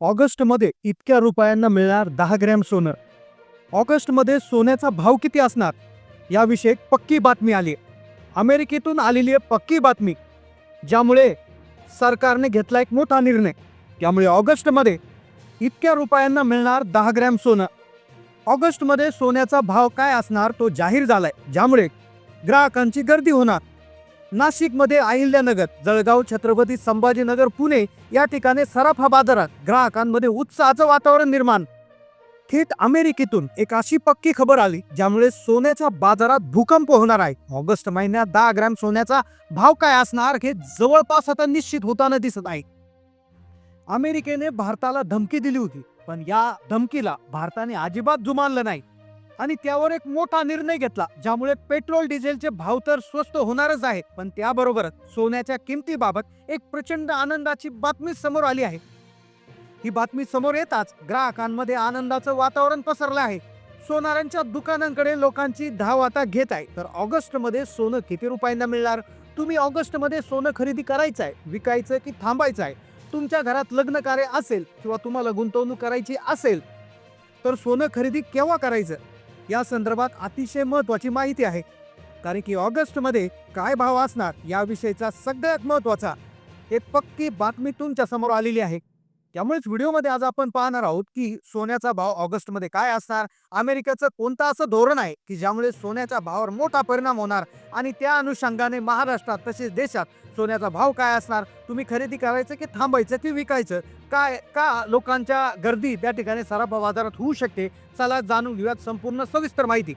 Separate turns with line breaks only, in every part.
ऑगस्टमध्ये इतक्या रुपयांना मिळणार दहा ग्रॅम सोनं. ऑगस्टमध्ये सोन्याचा भाव किती असणार? याविषयी पक्की बातमी आली आहे. अमेरिकेतून आलेली आहे पक्की बातमी ज्यामुळे सरकारने घेतला एक मोठा निर्णय. त्यामुळे ऑगस्टमध्ये इतक्या रुपयांना मिळणार दहा ग्रॅम सोनं. ऑगस्टमध्ये सोन्याचा भाव काय असणार तो जाहीर झालाय ज्यामुळे ग्राहकांची गर्दी होणार. नाशिकमध्ये अहिल्यानगर जळगाव छत्रपती संभाजीनगर पुणे या ठिकाणी सराफा बाजारात ग्राहकांमध्ये उत्साहाचं वातावरण निर्माण. थेट अमेरिकेतून एक अशी पक्की खबर आली ज्यामुळे सोन्याच्या बाजारात भूकंप होणार आहे. ऑगस्ट महिन्यात दहा ग्रॅम सोन्याचा भाव काय असणार हे जवळपास आता निश्चित होताना दिसत आहे. अमेरिकेने भारताला धमकी दिली होती पण या धमकीला भारताने अजिबात जुमानलं नाही. आणि त्यावर एक मोठा निर्णय घेतला ज्यामुळे पेट्रोल डिझेलचे भाव तर स्वस्त होणारच आहेत पण त्याबरोबरच सोन्याच्या किमतीबाबत एक प्रचंड आनंदाची बातमी समोर आली आहे. ही बातमी समोर येताच ग्राहकांमध्ये आनंदाचं वातावरण पसरलं आहे. सोनारांच्या दुकानांकडे लोकांची धाव आता घेत आहे. तर ऑगस्टमध्ये सोनं किती रुपयांना मिळणार? तुम्ही ऑगस्टमध्ये सोनं खरेदी करायचं आहे विकायचं की थांबायचं आहे तुमच्या घरात लग्न कार्य असेल किंवा तुम्हाला गुंतवणूक करायची असेल तर सोनं खरेदी केव्हा करायचं? या संदर्भात अतिशय महत्त्वाची माहिती आहे. कारण की ऑगस्टमध्ये काय भाव असणार याविषयीचा सगळ्यात महत्त्वाचा एक पक्की बातमी तुमच्यासमोर आलेली आहे. त्यामुळेच व्हिडिओमध्ये आज आपण पाहणार आहोत की सोन्याचा भाव ऑगस्टमध्ये काय असणार? अमेरिकेचं कोणतं असं धोरण आहे की ज्यामुळे सोन्याच्या भावावर मोठा परिणाम होणार? आणि त्या अनुषंगाने महाराष्ट्रात तसेच देशात सोन्याचा भाव काय असणार? तुम्ही खरेदी करायचं की थांबायचं की विकायचं? काय का लोकांच्या गर्दी त्या ठिकाणी सराफा बाजारात होऊ शकते? चला जाणून घेऊयात संपूर्ण सविस्तर माहिती.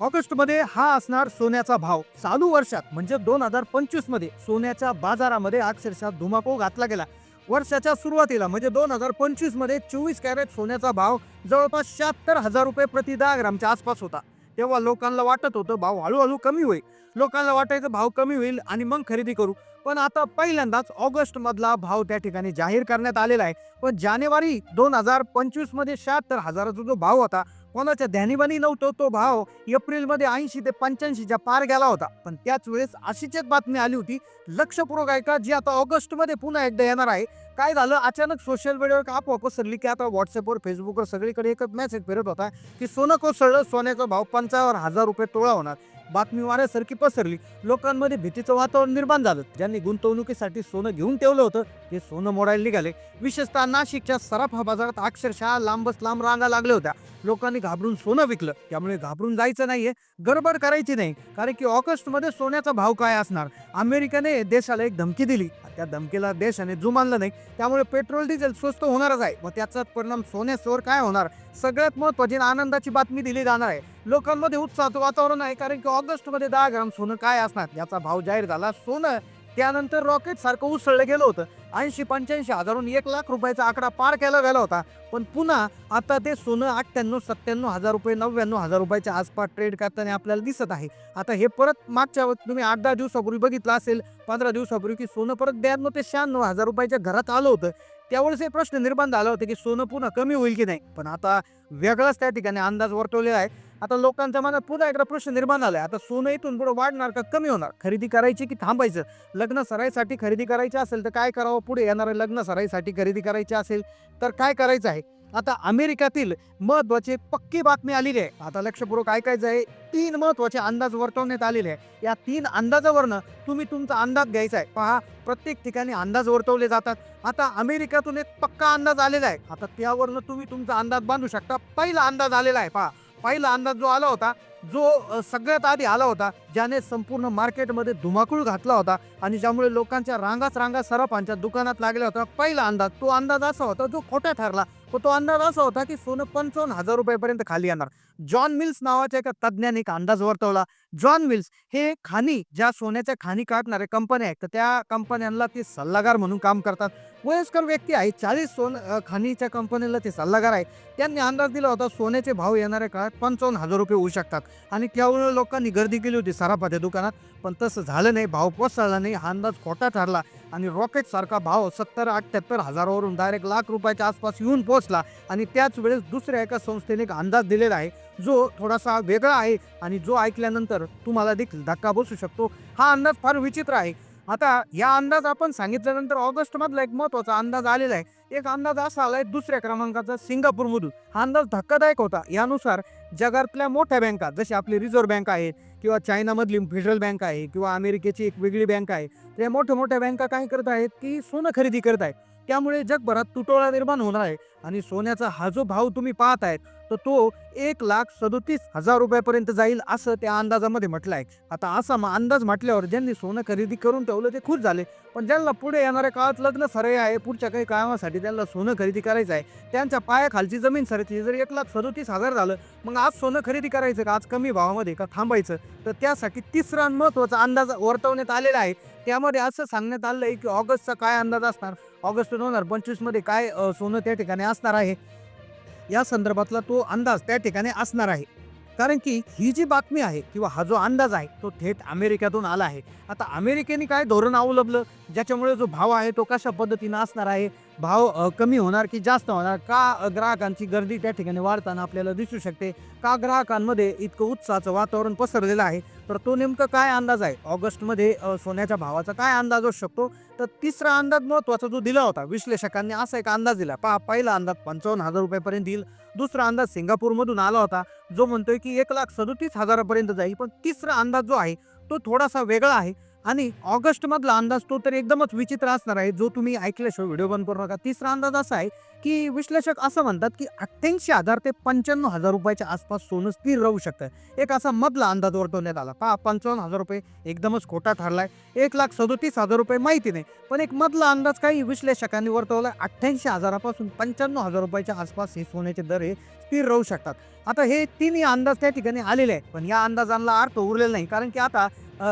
ऑगस्टमध्ये हा असणार सोन्याचा भाव. चालू वर्षात म्हणजे दोन हजार पंचवीसमध्ये सोन्याच्या बाजारामध्ये अक्षरशः धुमाकूळ घातला गेला. वर्षाच्या सुरुवातीला म्हणजे दोन हजार पंचवीसमध्ये चोवीस कॅरेट सोन्याचा भाव जवळपास शहात्तर हजार रुपये प्रति दहा ग्रामच्या आसपास होता. तेव्हा लोकांना वाटत होतं भाव हळूहळू कमी होईल. लोकांना वाटायचं भाव कमी होईल आणि मग खरेदी करू. पण आता पहिल्यांदाच ऑगस्ट मधला भाव त्या ठिकाणी जाहीर करण्यात आलेला आहे. पण जानेवारी दोन हजार पंचवीसमध्ये शहात्तर हजाराचा जो भाव होता कोणाच्या ध्यानीबानी नव्हतो तो भाव एप्रिलमध्ये ऐंशी ते पंच्याऐंशीच्या पार गेला होता. पण त्याच वेळेस अशीच एक बातमी आली होती लक्षपूर्वक ऐका जी आता ऑगस्टमध्ये पुन्हा एकदा येणार आहे. काय झालं? अचानक सोशल मीडियावर का आपोआप पसरली की आता व्हॉट्सअपवर फेसबुकवर सगळीकडे एकच मेसेज फिरत होता की सोनं कोसळलं सोन्याचा भाव पंचावन्न हजार रुपये तोळा होणार. बातमी वाऱ्यासारखी पसरली. लोकांमध्ये भीतीचं वातावरण निर्माण झालं. ज्यांनी गुंतवणुकीसाठी सोनं घेऊन ठेवलं होतं ते सोनं मोडायला निघाले. विशेषतः नाशिकच्या सराफा बाजारात अक्षरशः लांबच लांब रांगा लागल्या होत्या. लोकांनी घाबरून सोनं विकलं. त्यामुळे घाबरून जायचं नाहीये. गडबड करायची नाही. कारण की ऑगस्टमध्ये सोन्याचा भाव काय असणार? अमेरिकेने देशाला एक धमकी दिली. त्या धमकीला देशाने जुमानलं नाही. त्यामुळे पेट्रोल डिझेल स्वस्त होणारच आहे. मग त्याचा परिणाम सोन्यासवर काय होणार? सगळ्यात महत्त्वाची आनंदाची बातमी दिली जाणार आहे. लोकांमध्ये उत्साहाचं वातावरण आहे कारण की ऑगस्टमध्ये दहा ग्राम सोनं काय असणार? याचा भाव जाहीर झाला. सोनं त्यानंतर रॉकेट सारखं उसळलं गेलं होतं. ऐंशी पंच्याऐंशी हजारून एक लाख रुपयाचा आकडा पार केला गेला होता. पण पुन्हा आता ते सोनं अठ्ठ्याण्णव सत्त्याण्णव हजार रुपये नव्याण्णव हजार रुपयाच्या आसपास ट्रेड करताना आपल्याला दिसत आहे. आता हे परत मागच्या तुम्ही आठ दहा दिवसापूर्वी बघितलं असेल पंधरा दिवसापूर्वी की सोनं परत ब्याण्णव ते शहाण्णव हजार रुपयाच्या घरात आलं होतं. त्यावेळेस हे प्रश्न निर्माण झाला होता की सोनं पुन्हा कमी होईल की नाही? पण आता वेगळाच त्या ठिकाणी अंदाज वर्तवलेला आहे. आता लोकांच्या मनात पुन्हा एकदा प्रश्न निर्माण झाला आहे आता सोनं इथून पुढे वाढणार का कमी होणार? खरेदी करायची की थांबायचं? लग्न सराईसाठी खरेदी करायची असेल तर काय करावं? पुढे येणाऱ्या लग्न सराईसाठी खरेदी करायची असेल तर काय करायचं आहे? आता अमेरिकातील महत्वाची पक्की बातमी आलेली आहे. आता लक्षपूर्वक ऐकायचं आहे तीन महत्त्वाचे अंदाज वर्तवण्यात आलेले आहे. या तीन अंदाजावरनं तुम्ही तुमचा अंदाज घ्यायचा आहे. पहा प्रत्येक ठिकाणी अंदाज वर्तवले जातात. आता अमेरिकेतून एक पक्का अंदाज आलेला आहे. आता त्यावरनं तुम्ही तुमचा अंदाज बांधू शकता. पहिला अंदाज आलेला आहे पहा. पहिला अंदाज जो आला होता जो सगळ्यात आधी आला होता ज्याने संपूर्ण मार्केटमध्ये धुमाकूळ घातला होता आणि ज्यामुळे लोकांच्या रांगाच रांगा सराफांच्या दुकानात लागल्या होत्या पहिला अंदाज तो अंदाज असा होता जो खोटा ठरला. पण तो अंदाज असा होता की सोनं पंचावन्न हजार रुपयापर्यंत खाली येणार. जॉन मिल्स नावाच्या एका तज्ज्ञाने एक अंदाज वर्तवला जॉन विल्स हे खाणी ज्या सोन्याच्या खाणी काढणाऱ्या कंपन्या आहेत तर त्या कंपन्यांना ते सल्लागार म्हणून काम करतात. वयस्कर व्यक्ती आहे चाळीस सोन खाणीच्या कंपनीला ते सल्लागार आहे. त्यांनी अंदाज दिला होता सोन्याचे भाव येणाऱ्या काळात पंचावन्न हजार रुपये होऊ शकतात. आणि त्यामुळे लोकांनी गर्दी केली होती सराफाच्या दुकानात पण तसं झालं नाही भाव कोसळला नाही हा अंदाज खोटा ठरला आणि रॉकेट सारखा भाव सत्तर अठ्ठ्याहत्तर हजारावरून डायरेक्ट लाख रुपयाच्या आसपास येऊन पोहोचला. आणि त्याच वेळेस दुसऱ्या एका संस्थेने एक अंदाज दिलेला आहे जो थोडासा वेगळा आहे आणि जो ऐकल्यानंतर तुम्हाला देखील धक्का बसू शकतो. हा अंदाज फार विचित्र आहे. आता या अंदाज आपण सांगितल्यानंतर ऑगस्टमधला एक महत्त्वाचा अंदाज आलेला आहे. एक अंदाज असा आलाय दुसऱ्या क्रमांकाचा सिंगापूरमधून. हा अंदाज धक्कादायक होता. यानुसार जगातल्या मोठ्या बँका जशी आपली रिझर्व्ह बँक आहे किंवा चायनामधली फेडरल बँक आहे किंवा अमेरिकेची एक वेगळी बँक आहे त्या मोठ्या मोठ्या बँका काय करत आहेत की सोनं खरेदी करत आहेत. त्यामुळे जगभरात तुटवडा निर्माण होणार आहे आणि सोन्याचा हा जो भाव तुम्ही पाहत आहेत तर तो एक लाख सदोतीस हजार रुपयापर्यंत जाईल असं त्या अंदाजामध्ये म्हटलं आहे आता असा मग अंदाज म्हटल्यावर ज्यांनी सोनं खरेदी करून ठेवलं ते खुश झाले. पण ज्यांना पुढे येणाऱ्या काळात लग्न सरय आहे पुढच्या काही कामासाठी त्यांना सोनं खरेदी करायचं आहे त्यांच्या पायाखालची जमीन सरती जर एक लाख सदोतीस हजार झालं मग आज सोनं खरेदी करायचं का? आज कमी भावामध्ये का थांबायचं? तर त्यासाठी तिसरा महत्त्वाचा अंदाज वर्तवण्यात आलेला आहे. त्यामध्ये असं सांगण्यात आलं आहे की ऑगस्टचा काय अंदाज असणार? ऑगस्ट दोन हजार पंचवीसमध्ये काय सोनं त्या ठिकाणी असणार आहे? या संदर्भातला तो अंदाज त्या ठिकाणी असणार आहे. कारण की ही जी बातमी आहे किंवा हा जो अंदाज आहे तो थेट अमेरिकेतून आला आहे. आता अमेरिकेने काय धोरण अवलंबलं? ज्याच्यामुळे जो भाव आहे तो कशा पद्धतीनं असणार आहे? भाव अ, कमी होणार की जास्त होणार? का अ, ग्राहकांची गर्दी त्या ठिकाणी वाढताना आपल्याला दिसू शकते? का ग्राहकांमध्ये इतकं उत्साहाचं वातावरण पसरलेलं आहे? तर तो नेमकं काय अंदाज आहे? ऑगस्टमध्ये अ, सोन्याच्या भावाचा काय अंदाज असू शकतो? तर तिसरा अंदाज महत्त्वाचा जो दिला होता विश्लेषकांनी असा एक अंदाज दिला. पहा पहिला अंदाज पंचावन्न हजार रुपयापर्यंत येईल. दुसरा अंदाज सिंगापूरमधून आला होता जो म्हणतोय की एक लाख सदोतीस हजारापर्यंत जाईल. पण तिसरा अंदाज जो आहे तो थोडासा वेगळा आहे. आणि ऑगस्टमधला अंदाज तो तर एकदमच विचित्र असणार आहे. जो तुम्ही ऐकल्याशिवाय व्हिडिओ बंद करू नका. तिसरा अंदाज असा आहे की विश्लेषक असं म्हणतात की अठ्ठ्याऐंशी हजार ते पंच्याण्णव हजार रुपयाच्या आसपास सोनं स्थिर राहू शकतं. एक असा मधला अंदाज वर्तवण्यात आला. पहा पंचावन्न हजार रुपये एकदमच खोटा ठरलाय. एक लाख सदोतीस हजार रुपये माहिती नाही. पण एक मधला अंदाज काही विश्लेषकांनी वर्तवला अठ्ठ्याऐंशी हजारापासून पंच्याण्णव हजार रुपयाच्या आसपास हे सोन्याचे दर हे स्थिर राहू शकतात. आता हे तिन्ही अंदाज त्या ठिकाणी आलेले आहेत. पण या अंदाजांना अर्थ उरलेला नाही. कारण की आता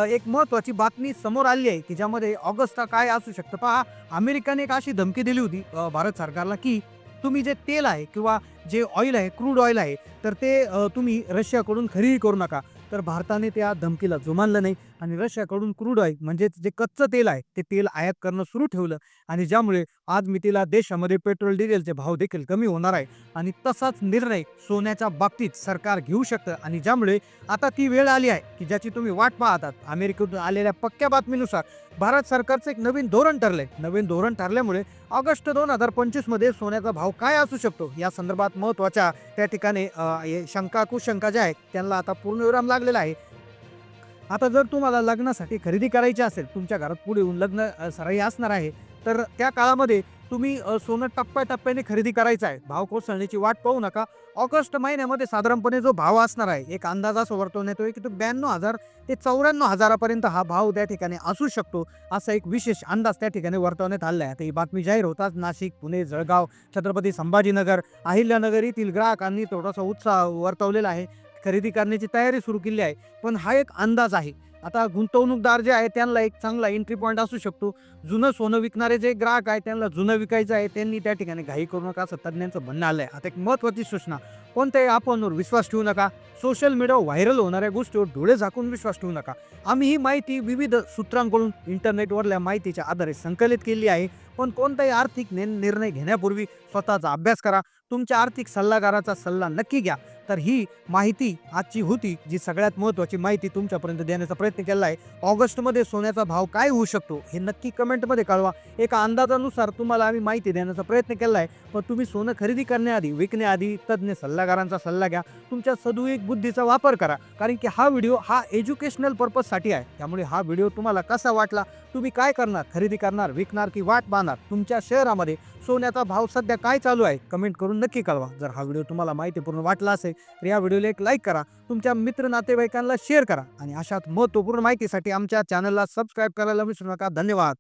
एक महत्त्वाची बातमी समोर आली आहे की ज्यामध्ये ऑगस्टचा काय असू शकतं. पहा अमेरिकाने एक अशी धमकी दिली होती भारत सरकारला की तुम्ही जे तेल आहे किंवा जे ऑइल आहे क्रूड ऑइल आहे तर ते तुम्ही रशियाकडून खरेदी करू नका. तर भारताने त्या धमकीला जुमानलं नाही. आणि रशियाकडून क्रूड ऑइल म्हणजेच जे कच्चं तेल आहे ते तेल आयात करणं सुरू ठेवलं आणि ज्यामुळे आज मितीला देशामध्ये पेट्रोल डिझेलचे भाव देखील कमी होणार आहे. आणि तसाच निर्णय सोन्याच्या बाबतीत सरकार घेऊ शकतं आणि ज्यामुळे आता ती वेळ आली आहे की ज्याची तुम्ही वाट पाहतात. अमेरिकेतून आलेल्या पक्क्या बातमीनुसार भारत सरकारचं एक नवीन धोरण ठरलंय. नवीन धोरण ठरल्यामुळे ऑगस्ट दोन हजार पंचवीसमध्ये सोन्याचा भाव काय असू शकतो? या संदर्भात महत्त्वाच्या त्या ठिकाणी हे शंका कुशंका ज्या आहेत त्यांना आता पूर्णविराम लागलेला आहे. आता जर तुम्हाला लग्नासाठी खरेदी करायची असेल तुमच्या घरात पुढे येऊन लग्न सराई असणार आहे तर त्या काळामध्ये तुम्ही सोनं टप्प्याटप्प्याने खरेदी करायचं आहे. भाव कोसळण्याची वाट पाहू नका. ऑगस्ट महिन्यामध्ये साधारणपणे जो भाव असणार आहे एक अंदाज असं वर्तवण्यात येतोय की तो ब्याण्णव हजार ते चौऱ्याण्णव हजारापर्यंत हा भाव त्या ठिकाणी असू शकतो असा एक विशेष अंदाज त्या ठिकाणी वर्तवण्यात आला आहे आता ही बातमी जाहीर होताच. नाशिक पुणे जळगाव छत्रपती संभाजीनगर अहिल्यानगर येथील ग्राहकांनी थोडासा उत्साह वर्तवलेला आहे. खरेदी करण्याची तयारी सुरू केली आहे. पण हा एक अंदाज आहे. आता गुंतवणूकदार जे आहे त्यांना एक चांगला एंट्री पॉईंट असू शकतो. जुनं सोनं विकणारे जे ग्राहक आहे त्यांना जुनं विकायचं आहे त्यांनी त्या ठिकाणी घाई करू नका असं तज्ज्ञांचं म्हणणं आलं आहे आता एक महत्त्वाची सूचना कोणत्याही आपणवर विश्वास ठेवू नका. सोशल मीडियावर व्हायरल होणाऱ्या गोष्टीवर डोळे झाकून विश्वास ठेवू नका. आम्ही ही माहिती विविध सूत्रांकडून इंटरनेटवरल्या माहितीच्या आधारे संकलित केली आहे. पण कोणताही आर्थिक ने निर्णय घेण्यापूर्वी स्वतःचा अभ्यास करा. तुमच्या आर्थिक सल्लागाराचा सल्ला नक्की घ्या. तर ही माहिती आजची होती जी सगळ्यात महत्त्वाची माहिती तुमच्यापर्यंत देण्याचा प्रयत्न केला आहे. ऑगस्टमध्ये सोन्याचा भाव काय होऊ शकतो हे नक्की कमेंटमध्ये कळवा. एका अंदाजानुसार तुम्हाला आम्ही माहिती देण्याचा प्रयत्न केला आहे पण तुम्ही सोनं खरेदी करण्याआधी विकण्याआधी तज्ज्ञ सल्लागारांचा सल्ला घ्या. तुमच्या सदुविक बुद्धीचा वापर करा कारण की हा व्हिडिओ हा एज्युकेशनल पर्पजसाठी आहे. त्यामुळे हा व्हिडिओ तुम्हाला कसा वाटला तुम्ही काय करणार खरेदी करणार विकणार की वाट पाहणार तुमच्या शहरामध्ये सोन्याचा भाव सध्या काय चालू आहे कमेंट करून नक्की कळवा. जर हा व्हिडिओ तुम्हाला माहितीपूर्ण वाटला असेल तर या व्हिडिओला एक लाईक करा. तुमच्या मित्र नातेवाईकांना शेअर करा. आणि अशाच महत्त्वपूर्ण माहितीसाठी आमच्या चॅनलला सबस्क्राईब करायला विसरू नका. धन्यवाद.